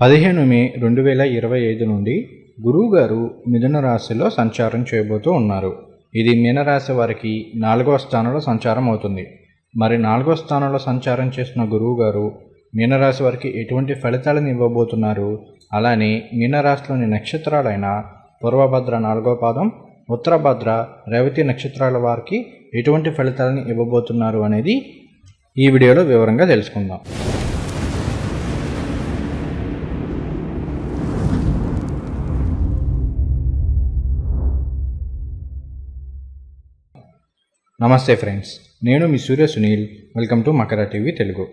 పదిహేను మే రెండు వేల ఇరవై ఐదు నుండి గురువుగారు మిథున రాశిలో సంచారం చేయబోతూ ఉన్నారు. ఇది మీనరాశి వారికి నాలుగవ స్థానంలో సంచారం అవుతుంది. మరి నాలుగవ స్థానంలో సంచారం చేసిన గురువుగారు మీనరాశి వారికి ఎటువంటి ఫలితాలను ఇవ్వబోతున్నారు? అలానే మీనరాశిలోని నక్షత్రాలైన పూర్వభద్ర నాలుగో పాదం ఉత్తరభద్ర రేవతి నక్షత్రాల వారికి ఎటువంటి ఫలితాలను ఇవ్వబోతున్నారు అనేది ఈ వీడియోలో వివరంగా తెలుసుకుందాం. నమస్తే ఫ్రెండ్స్ నేను మీ Surya Sunil welcome to Makara TV Telugu.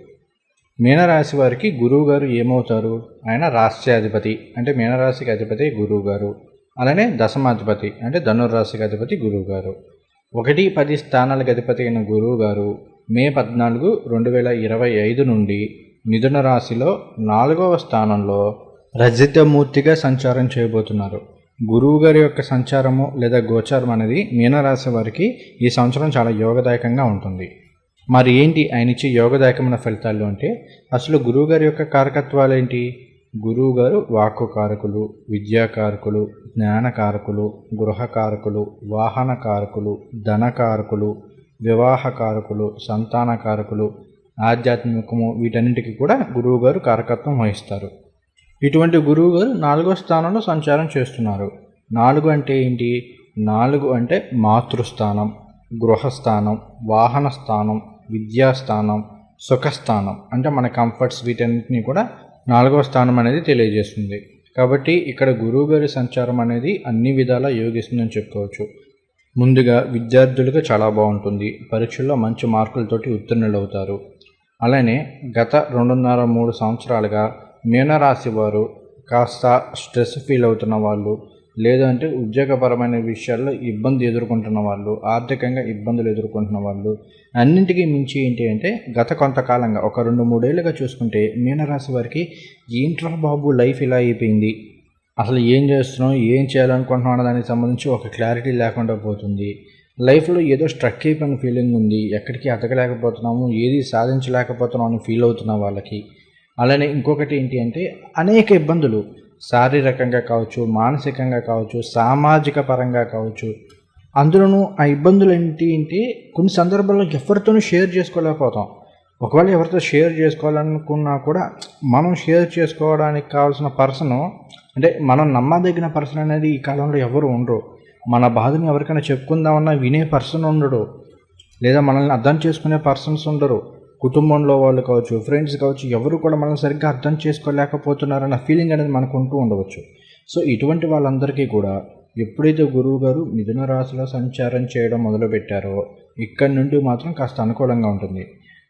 మీనరాశి వారికి గురువు గారు ఏమవుతారు? ఆయన రాష్ట్రాధిపతి అంటే మీనరాశికి అధిపతి గురువు గారు. అలానే దశమాధిపతి అంటే ధనుర్రాశికి అధిపతి గురువు గారు. ఒకటి పది స్థానాలకు అధిపతి అయిన గురువు గారు మే పద్నాలుగు రెండు వేల ఇరవై ఐదు నుండి మిథున రాశిలో నాలుగవ స్థానంలో రజితమూర్తిగా సంచారం చేయబోతున్నారు. గురువు గారి యొక్క సంచారము లేదా గోచారం అనేది మీనరాశి వారికి ఈ సంవత్సరం చాలా యోగదాయకంగా ఉంటుంది. మరి ఏంటి ఆయన ఇచ్చే యోగదాయకమైన ఫలితాలు అంటే అసలు గురువు గారి యొక్క కారకత్వాలు ఏంటి? గురువు గారు వాక్కు కారకులు విద్యాకారకులు జ్ఞానకారకులు గృహకారకులు వాహన కారకులు ధనకారకులు వివాహకారకులు సంతానకారకులు ఆధ్యాత్మికము వీటన్నిటికీ కూడా గురువు గారు కారకత్వం వహిస్తారు. ఇటువంటి గురువు గారు నాలుగో స్థానంలో సంచారం చేస్తున్నారు. నాలుగు అంటే ఏంటి? నాలుగు అంటే మాతృస్థానం గృహస్థానం వాహన స్థానం విద్యాస్థానం సుఖస్థానం. అంటే మన కంఫర్ట్స్ వీటన్నిటిని కూడా నాలుగవ స్థానం అనేది తెలియజేస్తుంది. కాబట్టి ఇక్కడ గురువు గారి సంచారం అనేది అన్ని విధాలా యోగిస్తుందని చెప్పుకోవచ్చు. ముందుగా విద్యార్థులకు చాలా బాగుంటుంది. పరీక్షల్లో మంచి మార్కులతోటి ఉత్తీర్ణులు అవుతారు అలానే గత రెండున్నర మూడు సంవత్సరాలుగా మీనరాశి వారు కాస్త స్ట్రెస్ ఫీల్ అవుతున్న వాళ్ళు లేదంటే ఉద్యోగపరమైన విషయాల్లో ఇబ్బంది ఎదుర్కొంటున్న వాళ్ళు ఆర్థికంగా ఇబ్బందులు ఎదుర్కొంటున్న వాళ్ళు అన్నింటికీ మించి ఏంటి అంటే గత కొంతకాలంగా ఒక రెండు మూడేళ్ళుగా చూసుకుంటే మీనరాశి వారికి ఏంట్రా బాబు లైఫ్ ఇలా అయిపోయింది. అసలు ఏం చేస్తున్నాం ఏం చేయాలనుకుంటున్నాం అన్న దానికి సంబంధించి ఒక క్లారిటీ లేకుండా పోతుంది. లైఫ్లో ఏదో స్ట్రక్ అయిపోయిన ఫీలింగ్ ఉంది. ఎక్కడికి అతకలేకపోతున్నాము ఏది సాధించలేకపోతున్నాం అని ఫీల్ అవుతున్న వాళ్ళకి అలానే ఇంకొకటి ఏంటి అంటే అనేక ఇబ్బందులు. శారీరకంగా కావచ్చు మానసికంగా కావచ్చు సామాజిక పరంగా కావచ్చు. అందులోనూ ఆ ఇబ్బందులు ఏంటి అంటే కొన్ని సందర్భాల్లో ఎవరితోనూ షేర్ చేసుకోలేకపోతాం. ఒకవేళ ఎవరితో షేర్ చేసుకోవాలనుకున్నా కూడా మనం షేర్ చేసుకోవడానికి కావాల్సిన పర్సన్ అంటే మనం నమ్మదగిన పర్సన్ అనేది ఈ కాలంలో ఎవరు ఉండరు. మన బాధని ఎవరికైనా చెప్పుకుందామన్నా వినే పర్సన్ ఉండడు. లేదా మనల్ని అర్థం చేసుకునే పర్సన్స్ ఉండరు. కుటుంబంలో వాళ్ళు కావచ్చు ఫ్రెండ్స్ కావచ్చు ఎవరు కూడా మనం సరిగ్గా అర్థం చేసుకోలేకపోతున్నారన్న ఫీలింగ్ అనేది మనకు ఉంటూ ఉండవచ్చు. సో ఇటువంటి వాళ్ళందరికీ కూడా ఎప్పుడైతే గురువు గారు మిథున రాశిలో సంచారం చేయడం మొదలుపెట్టారో ఇక్కడి నుండి మాత్రం కాస్త అనుకూలంగా ఉంటుంది.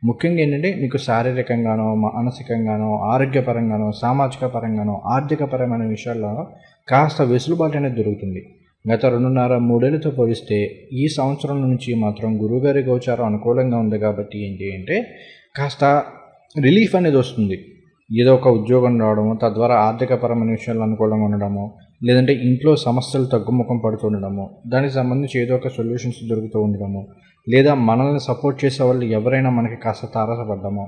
ముఖ్యంగా ఏంటంటే మీకు శారీరకంగానో మానసికంగానో ఆరోగ్యపరంగానో సామాజిక పరంగానో ఆర్థిక పరమైన విషయాల్లో కాస్త వెసులుబాటు అనేది దొరుకుతుంది. గత రెండున్నర మూడేళ్ళతో పోలిస్తే ఈ సంవత్సరం నుంచి మాత్రం గురువుగారి గోచారం అనుకూలంగా ఉంది కాబట్టి ఏంటి అంటే కాస్త రిలీఫ్ అనేది వస్తుంది. ఏదో ఒక ఉద్యోగం రావడము తద్వారా ఆర్థికపరమైన విషయాలు అనుకూలంగా ఉండడము లేదంటే ఇంట్లో సమస్యలు తగ్గుముఖం పడుతుండడము దానికి సంబంధించి ఏదో ఒక సొల్యూషన్స్ దొరుకుతూ ఉండడము లేదా మనల్ని సపోర్ట్ చేసే వాళ్ళు ఎవరైనా మనకి కాస్త తారసపడ్డము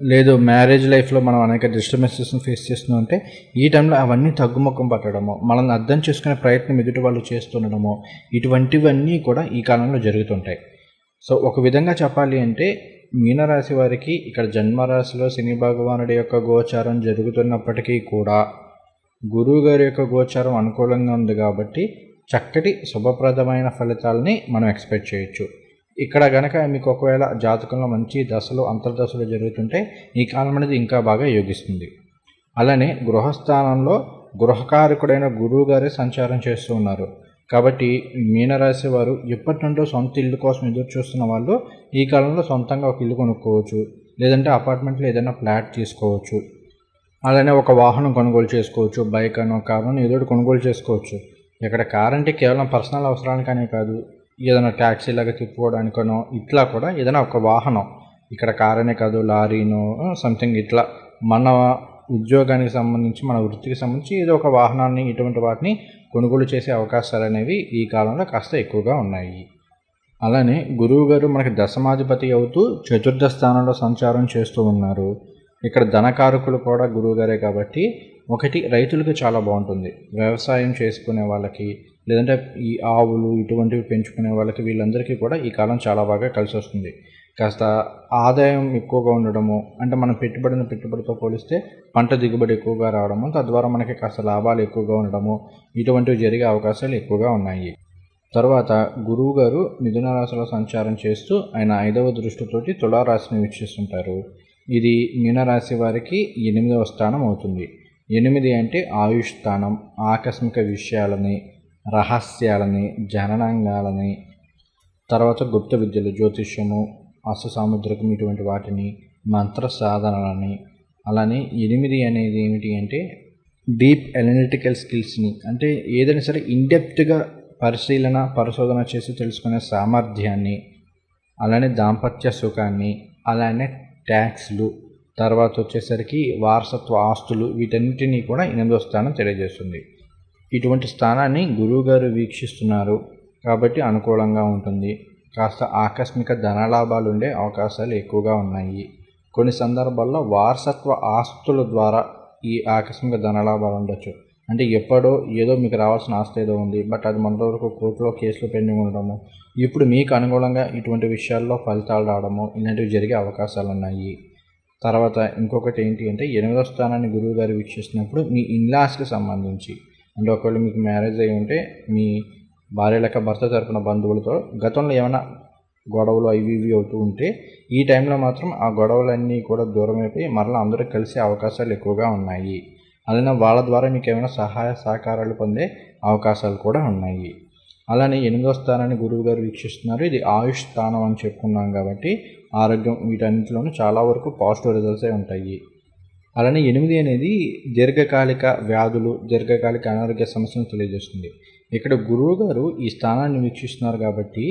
లేదు మ్యారేజ్ లైఫ్లో మనం అనేక డిస్టర్బెన్సెస్ని ఫేస్ చేస్తున్నాం అంటే ఈ టైంలో అవన్నీ తగ్గుముఖం పట్టడము మనల్ని అర్థం చేసుకునే ప్రయత్నం ఎదుటి వాళ్ళు చేస్తుండడము ఇటువంటివన్నీ కూడా ఈ కాలంలో జరుగుతుంటాయి. సో ఒక విధంగా చెప్పాలి అంటే మీనరాశి వారికి ఇక్కడ జన్మరాశిలో శని భగవానుడి యొక్క గోచారం జరుగుతున్నప్పటికీ కూడా గురువు గారి యొక్క గోచారం అనుకూలంగా ఉంది కాబట్టి చక్కటి శుభప్రదమైన ఫలితాలని మనం ఎక్స్పెక్ట్ చేయొచ్చు. ఇక్కడ గనక మీకు ఒకవేళ జాతకంలో మంచి దశలు అంతర్దశలు జరుగుతుంటే ఈ కాలం అనేది ఇంకా బాగా యోగిస్తుంది. అలానే గృహస్థానంలో గృహకారకుడైన గురువు గారే సంచారం చేస్తూ ఉన్నారు. కాబట్టి మీనరాశి వారు ఎప్పటి నుండో సొంత ఇల్లు కోసం ఎదురు చూస్తున్న వాళ్ళు ఈ కాలంలో సొంతంగా ఒక ఇల్లు కొనుక్కోవచ్చు లేదంటే అపార్ట్మెంట్లో ఏదైనా ఫ్లాట్ తీసుకోవచ్చు అలానే ఒక వాహనం కొనుగోలు చేసుకోవచ్చు బైక్ అనో కారు ఏదో కొనుగోలు చేసుకోవచ్చు. ఇక్కడ కార్ అంటే కేవలం పర్సనల్ అవసరానికనే కాదు. ఏదైనా ట్యాక్సీ లాగా తిప్పుకోవడానికనో ఇట్లా కూడా ఏదైనా ఒక వాహనం ఇక్కడ కారనే కాదు లారీనో సంథింగ్ ఇట్లా మన ఉద్యోగానికి సంబంధించి మన వృత్తికి సంబంధించి ఏదో ఒక వాహనాన్ని ఇటువంటి వాటిని కొనుగోలు చేసే అవకాశాలు అనేవి ఈ కాలంలో కాస్త ఎక్కువగా ఉన్నాయి. అలానే గురువు గారు మనకి దశమాధిపతి అవుతూ చతుర్థ స్థానంలో సంచారం చేస్తూ ఉన్నారు. ఇక్కడ ధనకారకులు కూడా గురువు గారే కాబట్టి ఒకటి రైతులకు చాలా బాగుంటుంది. వ్యవసాయం చేసుకునే వాళ్ళకి లేదంటే ఈ ఆవులు ఇటువంటివి పెంచుకునే వాళ్ళకి వీళ్ళందరికీ కూడా ఈ కాలం చాలా బాగా కలిసి వస్తుంది. కాస్త ఆదాయం ఎక్కువగా ఉండడము అంటే మనం పెట్టుబడిన పెట్టుబడితో పోలిస్తే పంట దిగుబడి ఎక్కువగా రావడము తద్వారా మనకి కాస్త లాభాలు ఎక్కువగా ఉండడము ఇటువంటివి జరిగే అవకాశాలు ఎక్కువగా ఉన్నాయి. తర్వాత గురువు గారు మిథున రాశిలో సంచారం చేస్తూ ఆయన ఐదవ దృష్టితోటి తులారాశిని వీక్షిస్తుంటారు. ఇది మీనరాశి వారికి ఎనిమిదవ స్థానం అవుతుంది. ఎనిమిది అంటే ఆయుష్ స్థానం ఆకస్మిక విషయాలని రహస్యాలని జననాంగాలని తర్వాత గుప్త విద్యలు జ్యోతిష్యము అస్త ఇటువంటి వాటిని మంత్ర సాధనలని అలానే ఎనిమిది అనేది ఏమిటి అంటే డీప్ ఎనలిటికల్ స్కిల్స్ని అంటే ఏదైనా సరే ఇన్డెప్త్గా పరిశీలన పరిశోధన చేసి తెలుసుకునే సామర్థ్యాన్ని అలానే దాంపత్య సుఖాన్ని అలానే ట్యాక్స్లు తర్వాత వచ్చేసరికి వారసత్వ ఆస్తులు వీటన్నిటినీ కూడా ఎనిమిదో స్థానం తెలియజేస్తుంది. ఇటువంటి స్థానాన్ని గురువుగారు వీక్షిస్తున్నారు కాబట్టి అనుకూలంగా ఉంటుంది. కాస్త ఆకస్మిక ధనలాభాలు ఉండే అవకాశాలు ఎక్కువగా ఉన్నాయి. కొన్ని సందర్భాల్లో వారసత్వ ఆస్తుల ద్వారా ఈ ఆకస్మిక ధనలాభాలు ఉండొచ్చు. అంటే ఎప్పుడో ఏదో మీకు రావాల్సిన ఆస్తి ఏదో ఉంది బట్ అది మనవరకు కోర్టులో కేసులు పెండింగ్ ఉండడము ఇప్పుడు మీకు అనుగుణంగా ఇటువంటి విషయాల్లో ఫలితాలు రావడము ఇలాంటివి జరిగే అవకాశాలు ఉన్నాయి. తర్వాత ఇంకొకటి ఏంటి అంటే ఎనిమిదో స్థానాన్ని గురువు గారు వీక్షిస్తున్నప్పుడు మీ ఇన్లాస్కి సంబంధించి అంటే ఒకవేళ మీకు మ్యారేజ్ అయి ఉంటే మీ భార్య లెక్క భర్త తరపున బంధువులతో గతంలో ఏమైనా గొడవలు అవి ఇవి అవుతూ ఉంటే ఈ టైంలో మాత్రం ఆ గొడవలన్నీ కూడా దూరం అయిపోయి మరలా అందరూ కలిసే అవకాశాలు ఎక్కువగా ఉన్నాయి. అలానే వాళ్ళ ద్వారా మీకు ఏమైనా సహాయ సహకారాలు పొందే అవకాశాలు కూడా ఉన్నాయి. అలానే ఎనిమిదో స్థానాన్ని గురువు గారు వీక్షిస్తున్నారు. ఇది ఆయుష్ స్థానం అని చెప్పుకున్నాం కాబట్టి ఆరోగ్యం వీటన్నిటిలోనూ చాలా వరకు పాజిటివ్ రిజల్ట్సే ఉంటాయి. అలానే ఎనిమిది అనేది దీర్ఘకాలిక వ్యాధులు దీర్ఘకాలిక అనారోగ్య సమస్యలను తెలియజేస్తుంది. ఇక్కడ గురువు గారు ఈ స్థానాన్ని వీక్షిస్తున్నారు కాబట్టి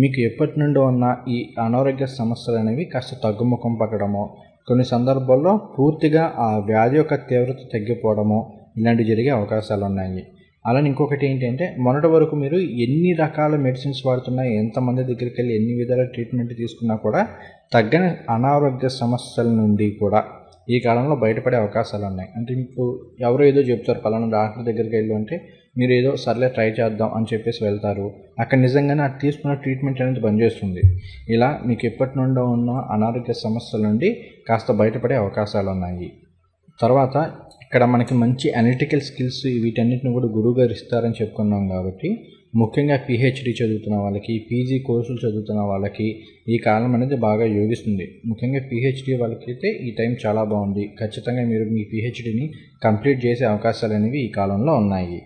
మీకు ఎప్పటి నుండి ఉన్న ఈ అనారోగ్య సమస్యలు అనేవి కాస్త తగ్గుముఖం పట్టడము కొన్ని సందర్భాల్లో పూర్తిగా ఆ వ్యాధి యొక్క తీవ్రత తగ్గిపోవడము ఇలాంటివి జరిగే అవకాశాలు ఉన్నాయి అలానే ఇంకొకటి ఏంటంటే మొన్నటి వరకు మీరు ఎన్ని రకాల మెడిసిన్స్ వాడుతున్నా ఎంతమంది దగ్గరికి వెళ్ళి ఎన్ని విధాల ట్రీట్మెంట్ తీసుకున్నా కూడా తగ్గని అనారోగ్య సమస్యల నుండి కూడా ఈ కాలంలో బయటపడే అవకాశాలు ఉన్నాయి. అంటే ఇప్పుడు ఎవరో ఏదో చెప్తారు పలానా డాక్టర్ దగ్గరికి వెళ్ళు అంటే మీరు ఏదో సర్లే ట్రై చేద్దాం అని చెప్పేసి వెళ్తారు. అక్కడ నిజంగానే అది తీసుకున్న ట్రీట్మెంట్ అనేది పనిచేస్తుంది. ఇలా మీకు ఎప్పటి నుండో ఉన్న అనారోగ్య సమస్యల నుండి కాస్త బయటపడే అవకాశాలు ఉన్నాయి. తర్వాత ఇక్కడ మనకి మంచి అనలిటికల్ స్కిల్స్ వీటన్నిటిని కూడా గురువు గారు ఇస్తారని చెప్పుకున్నాం కాబట్టి ముఖ్యంగా పిహెచ్డి చదువుతున్న వాళ్ళకి పీజీ కోర్సులు చదువుతున్న వాళ్ళకి ఈ కాలం అనేది బాగా యోగిస్తుంది. ముఖ్యంగా పిహెచ్డి వాళ్ళకైతే ఈ టైం చాలా బాగుంది. ఖచ్చితంగా మీరు మీ పిహెచ్డిని కంప్లీట్ చేసే అవకాశాలు అనేవి ఈ కాలంలో ఉన్నాయి.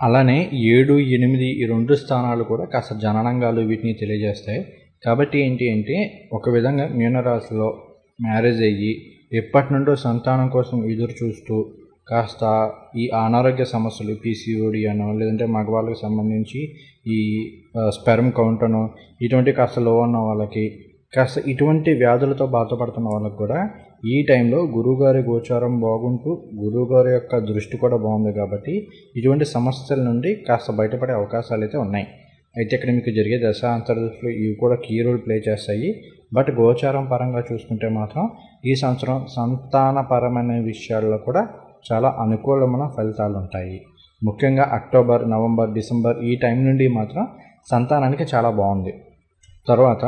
అలానే ఏడు ఎనిమిది ఈ రెండు స్థానాలు కూడా కాస్త జననాంగాలు వీటిని తెలియజేస్తాయి. కాబట్టి ఏంటి అంటే ఒక విధంగా మీనరాశిలో మ్యారేజ్ అయ్యి ఎప్పటి నుండో సంతానం కోసం ఎదురు చూస్తూ కాస్త ఈ అనారోగ్య సమస్యలు పీసీఓడి అనో లేదంటే మగవాళ్ళకి సంబంధించి ఈ స్పెరమ్ కౌంట్ అనో ఇటువంటి కాస్త లో ఉన్న వాళ్ళకి కాస్త ఇటువంటి వ్యాధులతో బాధపడుతున్న వాళ్ళకి కూడా ఈ టైంలో గురువుగారి గోచారం బాగుంటూ గురువుగారి యొక్క దృష్టి కూడా బాగుంది కాబట్టి ఇటువంటి సమస్యల నుండి కాస్త బయటపడే అవకాశాలు అయితే ఉన్నాయి. అయితే ఇక్కడ మీకు జరిగే దశ అంతర్దశలు ఇవి కూడా కీ రోల్ ప్లే చేస్తాయి. బట్ గోచారం పరంగా చూసుకుంటే మాత్రం ఈ సంవత్సరం సంతానపరమైన విషయాల్లో కూడా చాలా అనుకూలమైన ఫలితాలు ఉంటాయి. ముఖ్యంగా అక్టోబర్ నవంబర్ డిసెంబర్ ఈ టైం నుండి మాత్రం సంతానానికి చాలా బాగుంది. తర్వాత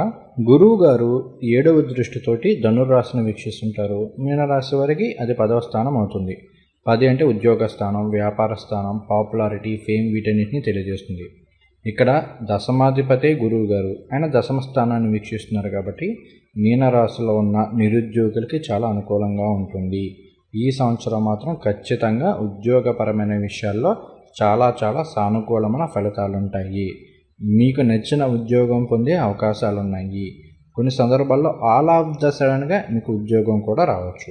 గురువు గారు ఏడవ దృష్టితోటి ధనుర్రాశిని వీక్షిస్తుంటారు. మీనరాశి వారికి అది పదవ స్థానం అవుతుంది. పది అంటే ఉద్యోగ స్థానం వ్యాపార స్థానం పాపులారిటీ ఫేమ్ వీటన్నిటిని తెలియజేస్తుంది. ఇక్కడ దశమాధిపతే గురువు గారు. ఆయన దశమ స్థానాన్ని వీక్షిస్తున్నారు కాబట్టి మీనరాశిలో ఉన్న నిరుద్యోగులకి చాలా అనుకూలంగా ఉంటుంది. ఈ సంవత్సరం మాత్రం ఖచ్చితంగా ఉద్యోగపరమైన విషయాల్లో చాలా చాలా సానుకూలమైన ఫలితాలు ఉంటాయి మీకు నచ్చిన ఉద్యోగం పొందే అవకాశాలు ఉన్నాయి కొన్ని సందర్భాల్లో ఆల్ ఆఫ్ ద సడన్గా మీకు ఉద్యోగం కూడా రావచ్చు.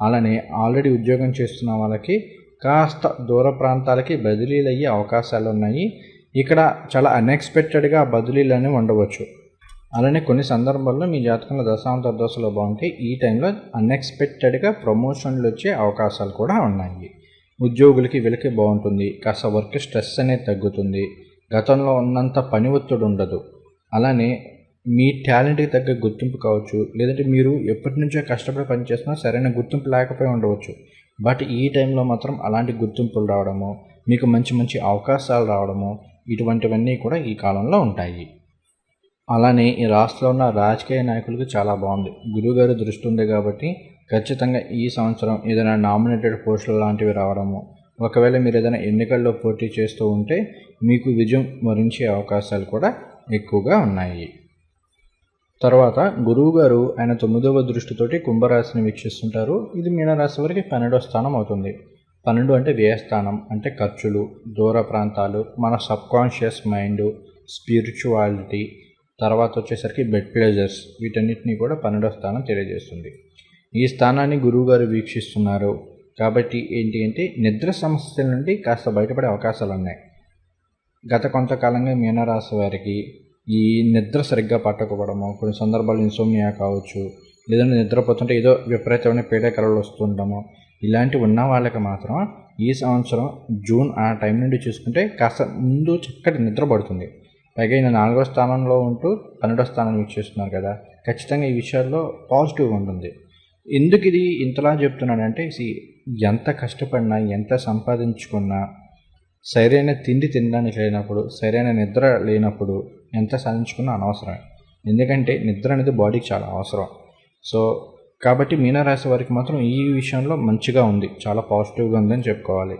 అలానే ఆల్రెడీ ఉద్యోగం చేస్తున్న వాళ్ళకి కాస్త దూర ప్రాంతాలకి బదిలీలు అయ్యే అవకాశాలు ఉన్నాయి ఇక్కడ చాలా అన్ఎక్స్పెక్టెడ్గా బదిలీలు అనేవి ఉండవచ్చు. అలానే కొన్ని సందర్భాల్లో మీ జాతకంలో దశాంతర దశలో బాగుంటే ఈ టైంలో అన్ఎక్స్పెక్టెడ్గా ప్రమోషన్లు వచ్చే అవకాశాలు కూడా ఉన్నాయి. ఉద్యోగులకి వెలికి బాగుంటుంది. కాస్త వర్క్ స్ట్రెస్ అనేది తగ్గుతుంది. గతంలో ఉన్నంత పని ఒత్తిడి ఉండదు. అలానే మీ టాలెంట్కి తగ్గ గుర్తింపు కావచ్చు. లేదంటే మీరు ఎప్పటి నుంచో కష్టపడి పనిచేస్తున్నా సరైన గుర్తింపు లేకపోయి ఉండవచ్చు. బట్ ఈ టైంలో మాత్రం అలాంటి గుర్తింపులు రావడము మీకు మంచి మంచి అవకాశాలు రావడము ఇటువంటివన్నీ కూడా ఈ కాలంలో ఉంటాయి. అలానే ఈ రాష్ట్రంలో ఉన్న రాజకీయ నాయకులకు చాలా బాగుంది. గురువుగారి దృష్టి ఉంది కాబట్టి ఖచ్చితంగా ఈ సంవత్సరం ఏదైనా నామినేటెడ్ పోస్టులు లాంటివి రావడము ఒకవేళ మీరు ఏదైనా ఎన్నికల్లో పోటీ చేస్తూ ఉంటే మీకు విజయం వరించే అవకాశాలు కూడా ఎక్కువగా ఉన్నాయి. తర్వాత గురువుగారు ఆయన తొమ్మిదవ దృష్టితోటి కుంభరాశిని వీక్షిస్తుంటారు. ఇది మీనరాశి వరకు పన్నెండవ స్థానం అవుతుంది. పన్నెండు అంటే వ్యయస్థానం అంటే ఖర్చులు దూర ప్రాంతాలు మన సబ్కాన్షియస్ మైండ్ స్పిరిచువాలిటీ తర్వాత వచ్చేసరికి బెడ్ ప్లేజర్స్ వీటన్నిటిని కూడా పన్నెండవ స్థానం తెలియజేస్తుంది. ఈ స్థానాన్ని గురువుగారు వీక్షిస్తున్నారు. కాబట్టి ఏంటి అంటే నిద్ర సమస్యల నుండి కాస్త బయటపడే అవకాశాలు ఉన్నాయి గత కొంతకాలంగా మీనరాశి వారికి ఈ నిద్ర సరిగ్గా పట్టకపోవడము కొన్ని సందర్భాలు ఇన్సోమియా కావచ్చు లేదంటే నిద్రపోతుంటే ఏదో విపరీతమైన పీడకలలు వస్తుండము ఇలాంటివి ఉన్న వాళ్ళకి మాత్రం ఈ సంవత్సరం జూన్ ఆ టైం నుండి చూసుకుంటే కాస్త ముందు చక్కటి నిద్ర పడుతుంది. పైగా ఈయన నాలుగో స్థానంలో ఉంటూ పన్నెండో స్థానం ఇచ్చేస్తున్నారు కదా. ఖచ్చితంగా ఈ విషయాల్లో పాజిటివ్ ఉంటుంది. ఎందుకు ఇది ఇంతలా చెప్తున్నానంటే సి ఎంత కష్టపడినా ఎంత సంపాదించుకున్నా సరైన తిండి తినడానికి లేనప్పుడు సరైన నిద్ర లేనప్పుడు ఎంత సాధించుకున్నా అనవసరమే. ఎందుకంటే నిద్ర అనేది బాడీకి చాలా అవసరం. సో కాబట్టి మీనరాశి వారికి మాత్రం ఈ విషయంలో మంచిగా ఉంది. చాలా పాజిటివ్గా ఉందని చెప్పుకోవాలి.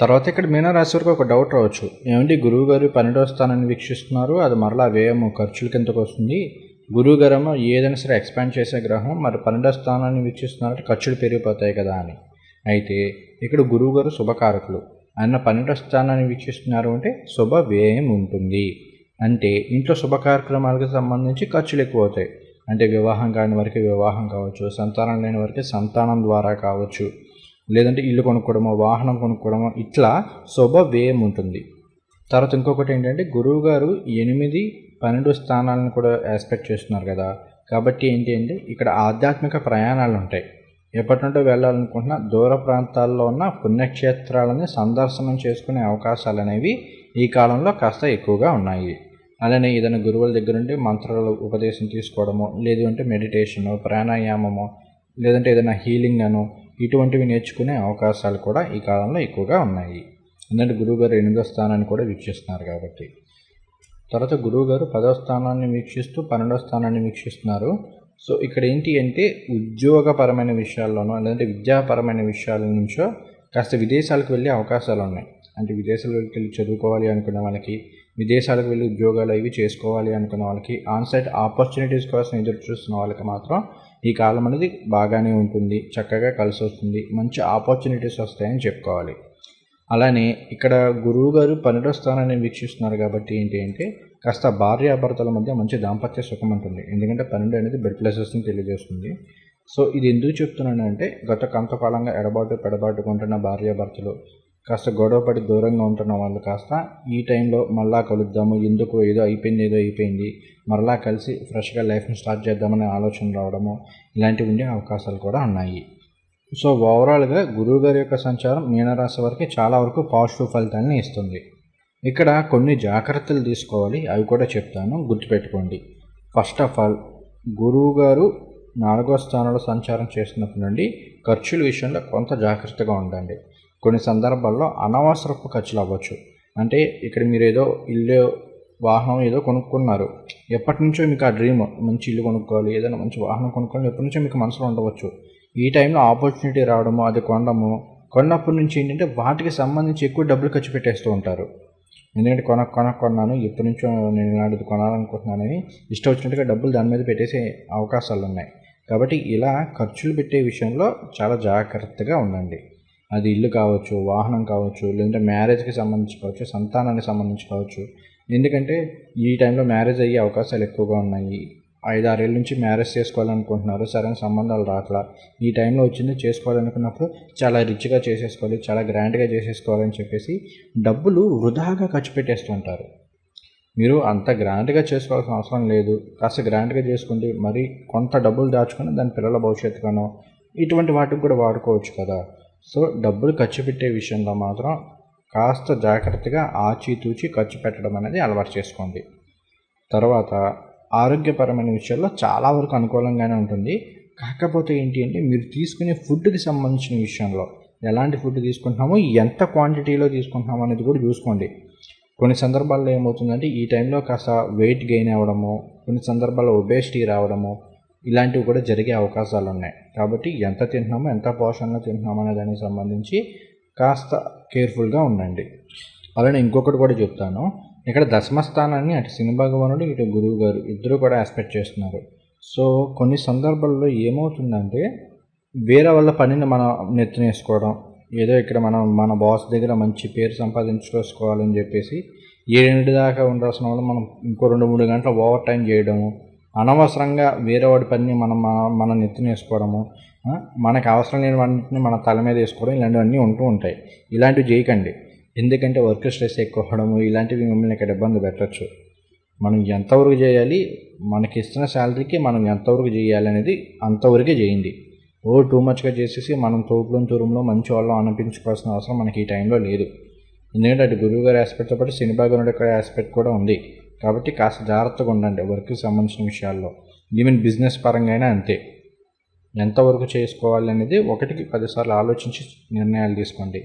తర్వాత ఇక్కడ మీనరాశి వరకు ఒక డౌట్ రావచ్చు. ఏమంటే గురువు గారు పన్నెండవ స్థానాన్ని వీక్షిస్తున్నారు. అది మరలా వ్యయము ఖర్చుల కిందకు వస్తుంది. గురువు గారేమో ఏదైనా సరే ఎక్స్పాండ్ చేసే గ్రహం మరి పన్నెండవ స్థానాన్ని వీక్షిస్తున్నారంటే ఖర్చులు పెరిగిపోతాయి కదా అని. అయితే ఇక్కడ గురువు గారు శుభకారకులు. ఆయన పన్నెండవ స్థానాన్ని వీక్షిస్తున్నారు అంటే శుభ వ్యయం ఉంటుంది. అంటే ఇంట్లో శుభ కార్యక్రమాలకు సంబంధించి ఖర్చులు ఎక్కువ అవుతాయి. అంటే వివాహం కాని వారికి వివాహం కావచ్చు సంతానం లేని వారికి సంతానం ద్వారా కావచ్చు. లేదంటే ఇల్లు కొనుక్కోవడమో వాహనం కొనుక్కోవడమో ఇట్లా శుభ వ్యయం ఉంటుంది. తర్వాత ఇంకొకటి ఏంటంటే గురువు గారు ఎనిమిది పన్నెండు స్థానాలను కూడా ఎక్స్పెక్ట్ చేస్తున్నారు కదా. కాబట్టి ఏంటి అంటే ఇక్కడ ఆధ్యాత్మిక ప్రయాణాలు ఉంటాయి. ఎప్పటి నుండో వెళ్ళాలనుకుంటున్న దూర ప్రాంతాల్లో ఉన్న పుణ్యక్షేత్రాలని సందర్శనం చేసుకునే అవకాశాలు అనేవి ఈ కాలంలో కాస్త ఎక్కువగా ఉన్నాయి. అలానే ఏదైనా గురువుల దగ్గర నుండి మంత్రాల ఉపదేశం తీసుకోవడము లేదు అంటే మెడిటేషను ప్రాణాయామము లేదంటే ఏదైనా హీలింగ్ అను ఇటువంటివి నేర్చుకునే అవకాశాలు కూడా ఈ కాలంలో ఎక్కువగా ఉన్నాయి. ఎందుకంటే గురువుగారు ఎనిమిదో స్థానాన్ని కూడా వీక్షిస్తున్నారు కాబట్టి. తర్వాత గురువుగారు పదో స్థానాన్ని వీక్షిస్తూ పన్నెండో స్థానాన్ని వీక్షిస్తున్నారు. సో ఇక్కడ ఏంటి అంటే ఉద్యోగపరమైన విషయాల్లోనో లేదంటే విద్యాపరమైన విషయాల నుంచో కాస్త విదేశాలకు వెళ్ళే అవకాశాలు ఉన్నాయి. అంటే విదేశాలకు వెళ్ళి చదువుకోవాలి అనుకునే వాళ్ళకి విదేశాలకు వెళ్ళి ఉద్యోగాలు అవి చేసుకోవాలి అనుకున్న వాళ్ళకి ఆన్సైట్ ఆపర్చునిటీస్ కోసం ఎదురు చూస్తున్న వాళ్ళకి మాత్రం ఈ కాలం అనేది బాగానే ఉంటుంది చక్కగా కలిసి వస్తుంది మంచి ఆపర్చునిటీస్ వస్తాయని చెప్పుకోవాలి. అలానే ఇక్కడ గురువు గారు పన్నెండో స్థానాన్ని వీక్షిస్తున్నారు కాబట్టి ఏంటి అంటే కాస్త భార్యాభర్తల మధ్య మంచి దాంపత్య సుఖం ఉంటుంది. ఎందుకంటే పన్నెండు అనేది బెడ్ ప్లేసెస్ని తెలియజేస్తుంది. సో ఇది ఎందుకు చెప్తున్నాను అంటే గత కొంతకాలంగా ఎడబాటు పెడబాటు కొంటున్న భార్యాభర్తలు కాస్త గొడవపడి దూరంగా ఉంటున్న వాళ్ళు కాస్త. ఈ టైంలో మళ్ళా కలుద్దాము. ఎందుకు? ఏదో అయిపోయింది ఏదో అయిపోయింది. మరలా కలిసి ఫ్రెష్గా లైఫ్ని స్టార్ట్ చేద్దామనే ఆలోచన రావడము. ఇలాంటివి ఉండే అవకాశాలు కూడా ఉన్నాయి. సో ఓవరాల్గా గురువు గారి యొక్క సంచారం మీనరాశి వరకు చాలా వరకు పాజిటివ్ ఫలితాన్ని ఇస్తుంది. ఇక్కడ కొన్ని జాగ్రత్తలు తీసుకోవాలి. అవి కూడా చెప్తాను. గుర్తుపెట్టుకోండి. ఫస్ట్ ఆఫ్ ఆల్ గురువు గారు నాలుగో స్థానంలో సంచారం చేస్తున్నప్పటి నుండి ఖర్చుల విషయంలో కొంత జాగ్రత్తగా ఉండండి. కొన్ని సందర్భాల్లో అనవసరపు ఖర్చులు అవ్వచ్చు. అంటే ఇక్కడ మీరు ఏదో ఇల్లు వాహనం ఏదో కొనుక్కున్నారు. ఎప్పటి నుంచో మీకు ఆ డ్రీమ్ మంచి ఇల్లు కొనుక్కోవాలి ఏదైనా మంచి వాహనం కొనుక్కోవాలి ఎప్పటి నుంచో మీకు మనసులో ఉండవచ్చు. ఈ టైంలో ఆపర్చునిటీ రావడము అది కొనడము కొన్నప్పటి నుంచి ఏంటంటే వాటికి సంబంధించి ఎక్కువ డబ్బులు ఖర్చు పెట్టేస్తూ ఉంటారు. ఎందుకంటే కొన కొన కొన్నాను ఎప్పటి నుంచో నేను ఇలాంటిది కొనాలనుకుంటున్నానని ఇష్టం వచ్చినట్టుగా డబ్బులు దాని మీద పెట్టేసే అవకాశాలు ఉన్నాయి కాబట్టి ఇలా ఖర్చులు పెట్టే విషయంలో చాలా జాగ్రత్తగా ఉండండి. అది ఇల్లు కావచ్చు వాహనం కావచ్చు లేదంటే మ్యారేజ్కి సంబంధించి కావచ్చు సంతానానికి సంబంధించి కావచ్చు. ఎందుకంటే ఈ టైంలో మ్యారేజ్ అయ్యే అవకాశాలు ఎక్కువగా ఉన్నాయి. ఐదారేళ్ళ నుంచి మ్యారేజ్ చేసుకోవాలనుకుంటున్నారు. సరైన సంబంధాలు రాట్లా. ఈ టైంలో వచ్చింది చేసుకోవాలనుకున్నప్పుడు చాలా రిచ్గా చేసేసుకోవాలి చాలా గ్రాండ్గా చేసేసుకోవాలని చెప్పేసి డబ్బులు వృధాగా ఖర్చు పెట్టేస్తుంటారు. మీరు అంత గ్రాండ్గా చేసుకోవాల్సిన అవసరం లేదు. కాస్త గ్రాండ్గా చేసుకుంటే మరి కొంత డబ్బులు దాచుకొని దాని పిల్లల భవిష్యత్తుగానో ఇటువంటి వాటికి కూడా వాడుకోవచ్చు కదా. సో డబ్బులు ఖర్చు పెట్టే విషయంలో మాత్రం కాస్త జాగ్రత్తగా ఆచితూచి ఖర్చు పెట్టడం అనేది అలవాటు చేసుకోండి. తర్వాత ఆరోగ్యపరమైన విషయాల్లో చాలా వరకు అనుకూలంగానే ఉంటుంది. కాకపోతే ఏంటి అంటే మీరు తీసుకునే ఫుడ్కి సంబంధించిన విషయంలో ఎలాంటి ఫుడ్ తీసుకుంటున్నామో ఎంత క్వాంటిటీలో తీసుకుంటున్నామో అనేది కూడా చూసుకోండి. కొన్ని సందర్భాల్లో ఏమవుతుందంటే ఈ టైంలో కాస్త వెయిట్ గెయిన్ అవ్వడము కొన్ని సందర్భాల్లో ఒబేసిటీ రావడము ఇలాంటివి కూడా జరిగే అవకాశాలు ఉన్నాయి కాబట్టి ఎంత తింటున్నామో ఎంత పోషణలో తింటున్నామో అనే దానికి సంబంధించి కాస్త కేర్ఫుల్గా ఉండండి. అలానే ఇంకొకటి కూడా చెప్తాను. ఇక్కడ దశమస్థానాన్ని అటు శని భగవానుడు ఇటు గురువు గారు ఇద్దరు కూడా ఆస్పెక్ట్ చేస్తున్నారు. సో కొన్ని సందర్భాల్లో ఏమవుతుందంటే వేరే వాళ్ళ పనిని మనం నెత్తినేసుకోవడం ఏదో ఇక్కడ మనం మన బాస్ దగ్గర మంచి పేరు సంపాదించుకోవాలని చెప్పేసి ఏడింటి దాకా ఉండాల్సిన వాళ్ళు మనం ఇంకో రెండు మూడు గంటలు ఓవర్ టైం చేయడము అనవసరంగా వేరే వాడి పని మనం మన- మనం నెత్తినేసుకోవడము మనకు అవసరం లేని వాటిని మన తల మీద వేసుకోవడం ఇలాంటివన్నీ ఉంటూ ఉంటాయి. ఇలాంటివి చేయకండి. ఎందుకంటే వర్క్ స్ట్రెస్ ఎక్కువ అవ్వడము ఇలాంటివి మిమ్మల్ని ఇక్కడ ఇబ్బంది పెట్టచ్చు. మనం ఎంతవరకు చేయాలి మనకి ఇస్తున్న శాలరీకి మనం ఎంతవరకు చేయాలి అనేది అంతవరకే చేయండి. ఓ టూ మచ్గా చేసేసి మనం తోపులో తూరంలో మంచి వాళ్ళం అనిపించుకోవాల్సిన అవసరం మనకి ఈ టైంలో లేదు. ఎందుకంటే అటు గురువు గారి ఆస్పెక్ట్తో పాటు శని భగవానుడి ఆస్పెక్ట్ కూడా ఉంది. కాబట్టి కాస్త జాగ్రత్తగా ఉండండి వర్క్కి సంబంధించిన విషయాల్లో. ఈవెన్ బిజినెస్ పరంగా అయినా అంతే ఎంతవరకు చేసుకోవాలి అనేది ఒకటికి పదిసార్లు ఆలోచించి నిర్ణయాలు తీసుకోండి.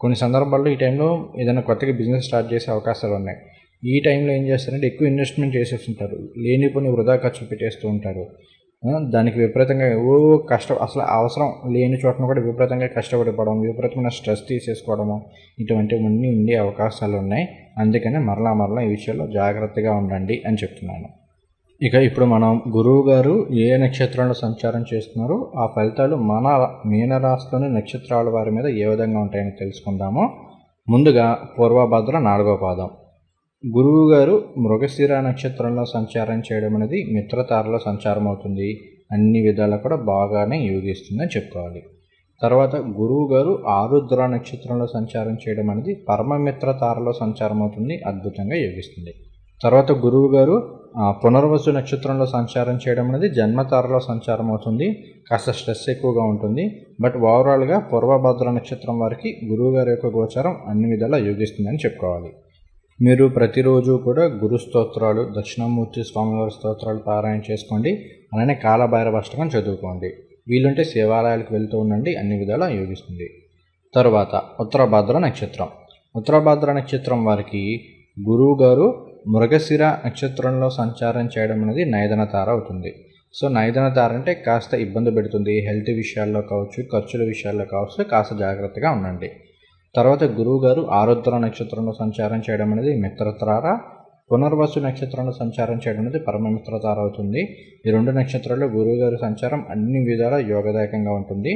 కొన్ని సందర్భాల్లో ఈ టైంలో ఏదైనా కొత్తగా బిజినెస్ స్టార్ట్ చేసే అవకాశాలు ఉన్నాయి. ఈ టైంలో ఏం చేస్తారంటే ఎక్కువ ఇన్వెస్ట్మెంట్ చేసేస్తుంటారు. లేని పని వృధా ఖర్చు పెట్టేస్తూ ఉంటారు. దానికి విపరీతంగా ఓ కష్టం అసలు అవసరం లేని చోటను కూడా విపరీతంగా కష్టపడిపోవడం విపరీతమైన స్ట్రెస్ తీసేసుకోవడము ఇటువంటివన్నీ ఉండే అవకాశాలు ఉన్నాయి. అందుకని మరలా మరలా ఈ విషయంలో జాగ్రత్తగా ఉండండి అని చెప్తున్నాను. ఇక ఇప్పుడు మనం గురువు గారు ఏ నక్షత్రంలో సంచారం చేస్తున్నారో ఆ ఫలితాలు మన మీనరాశిలోని నక్షత్రాల వారి మీద ఏ విధంగా ఉంటాయని తెలుసుకుందాము. ముందుగా పూర్వభద్ర నాలుగో పాదం. గురువు గారు మృగశిర నక్షత్రంలో సంచారం చేయడం అనేది మిత్రతారలో సంచారం అవుతుంది. అన్ని విధాలు కూడా బాగానే యోగిస్తుందని చెప్పుకోవాలి. తర్వాత గురువు గారు ఆరుద్ర నక్షత్రంలో సంచారం చేయడం అనేది పరమమిత్ర తారలో సంచారం అవుతుంది అద్భుతంగా యోగిస్తుంది. తర్వాత గురువు గారు పునర్వసు నక్షత్రంలో సంచారం చేయడం అనేది జన్మతారలో సంచారం అవుతుంది కాస్త స్ట్రెస్ ఎక్కువగా ఉంటుంది. బట్ ఓవరాల్గా పూర్వభద్ర నక్షత్రం వారికి గురువు గారి యొక్క గోచారం అన్ని విధాలా యోగిస్తుందని చెప్పుకోవాలి. మీరు ప్రతిరోజు కూడా గురు స్తోత్రాలు దక్షిణామూర్తి స్వామివారి స్తోత్రాలు పారాయణ చేసుకోండి. అలానే కాలభైరవ అష్టకం చదువుకోండి. వీలుంటే సేవాలయాలకు వెళ్తూ ఉండండి అన్ని విధాలా యోగిస్తుంది. తరువాత ఉత్తరభద్ర నక్షత్రం. ఉత్తరభద్ర నక్షత్రం వారికి గురువు గారు మృగశిర నక్షత్రంలో సంచారం చేయడం అనేది నైదన తార అవుతుంది. సో నైదన తార అంటే కాస్త ఇబ్బంది పెడుతుంది. హెల్త్ విషయాల్లో కావచ్చు ఖర్చుల విషయాల్లో కావచ్చు కాస్త జాగ్రత్తగా ఉండండి. తర్వాత గురువు గారు ఆరుద్ర నక్షత్రంలో సంచారం చేయడం అనేది మిత్రతార పునర్వసు నక్షత్రంలో సంచారం చేయడం అనేది పరమమిత్రతార అవుతుంది ఈ రెండు నక్షత్రాల్లో గురువుగారి సంచారం అన్ని విధాల యోగదాయకంగా ఉంటుంది.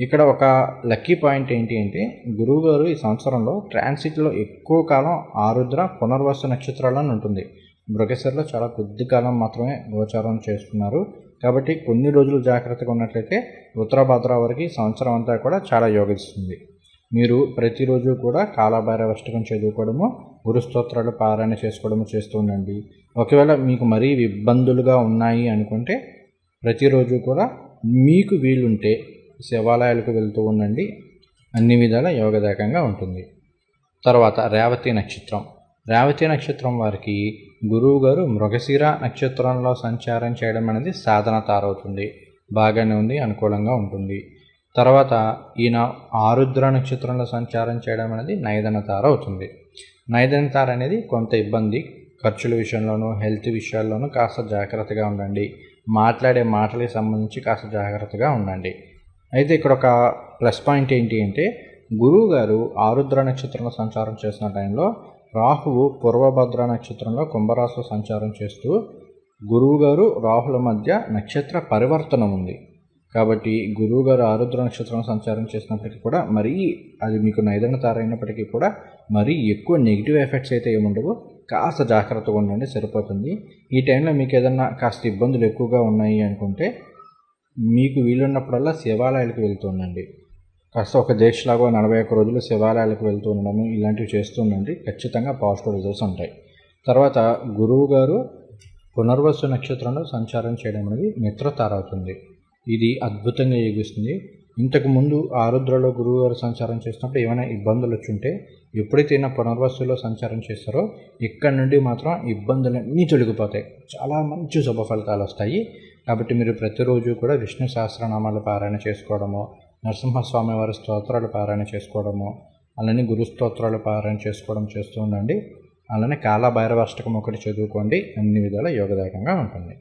ఇక్కడ ఒక లక్కీ పాయింట్ ఏంటి అంటే గురువుగారు ఈ సంవత్సరంలో ట్రాన్సిట్లో ఎక్కువ కాలం ఆరుద్ర పునర్వసు నక్షత్రాలను ఉంటుంది. మృగశిరలో చాలా కొద్ది కాలం మాత్రమే గోచారం చేస్తున్నారు. కాబట్టి కొన్ని రోజులు జాగ్రత్తగా ఉన్నట్లయితే ఉత్తరభద్ర వరకు ఈ సంవత్సరం అంతా కూడా చాలా యోగిస్తుంది. మీరు ప్రతిరోజు కూడా కాలభైరవ అష్టకం చదువుకోవడము గురుస్తోత్రాలు పారాయణ చేసుకోవడము చేస్తూ ఉండండి. ఒకవేళ మీకు మరీ ఇబ్బందులుగా ఉన్నాయి అనుకుంటే ప్రతిరోజు కూడా మీకు వీలుంటే శివాలయాలకు వెళ్తూ ఉండండి. అన్ని విధాల యోగదాయకంగా ఉంటుంది. తర్వాత రేవతి నక్షత్రం. రేవతి నక్షత్రం వారికి గురువు గారు మృగశిర నక్షత్రంలో సంచారం చేయడం అనేది సాధన తారవుతుంది. బాగానే ఉంది అనుకూలంగా ఉంటుంది. తర్వాత ఈయన ఆరుద్ర నక్షత్రంలో సంచారం చేయడం అనేది నైదన తార అవుతుంది. నైదన తార అనేది కొంత ఇబ్బంది. ఖర్చుల విషయంలోనూ హెల్త్ విషయాల్లోనూ కాస్త జాగ్రత్తగా ఉండండి. మాట్లాడే మాటలకు సంబంధించి కాస్త జాగ్రత్తగా ఉండండి. అయితే ఇక్కడ ఒక ప్లస్ పాయింట్ ఏంటి అంటే గురువు గారు ఆరుద్ర నక్షత్రంలో సంచారం చేసిన టైంలో రాహువు పూర్వభద్ర నక్షత్రంలో కుంభరాశిలో సంచారం చేస్తూ గురువు గారు రాహుల మధ్య నక్షత్ర పరివర్తనం ఉంది. కాబట్టి గురువు గారు ఆరుద్ర నక్షత్రం సంచారం చేసినప్పటికీ కూడా మరీ అది మీకు నైదన తారైనప్పటికీ కూడా మరీ ఎక్కువ నెగిటివ్ ఎఫెక్ట్స్ అయితే ఏముండవు. కాస్త జాగ్రత్తగా ఉండండి సరిపోతుంది. ఈ టైంలో మీకు ఏదన్నా కాస్త ఇబ్బందులు ఎక్కువగా ఉన్నాయి అనుకుంటే మీకు వీలున్నప్పుడల్లా శివాలయాలకు వెళ్తూ ఉండండి. కాస్త ఒక దీక్షలాగా నలభై ఒక్క రోజులు శివాలయాలకు వెళ్తూ ఉండడము ఇలాంటివి చేస్తూ ఉండండి. ఖచ్చితంగా పాజిటివ్ రిజల్ట్స్ ఉంటాయి. తర్వాత గురువు గారు పునర్వసు నక్షత్రంలో సంచారం చేయడం అనేది మిత్రతార అవుతుంది. ఇది అద్భుతంగా ఎగుస్తుంది ఇంతకు ముందు ఆరుద్రలో గురువుగారు సంచారం చేసినప్పుడు ఏమైనా ఇబ్బందులు వచ్చుంటే ఎప్పుడైతే ఈయన పునర్వసులో సంచారం చేస్తారో ఇక్కడ నుండి మాత్రం ఇబ్బందులన్నీ తొలగిపోతాయి. చాలా మంచి శుభ ఫలితాలు వస్తాయి. కాబట్టి మీరు ప్రతిరోజు కూడా విష్ణు సహస్రనామాలు పారాయణ చేసుకోవడము నరసింహస్వామి వారి స్తోత్రాలు పారాయణ చేసుకోవడము అలానే గురు స్తోత్రాలు పారాయణ చేసుకోవడం చేస్తూ ఉండండి. అలానే కాలభైరవాష్టకం ఒకటి చదువుకోండి. అన్ని విధాల యోగదాయకంగా ఉంటుంది.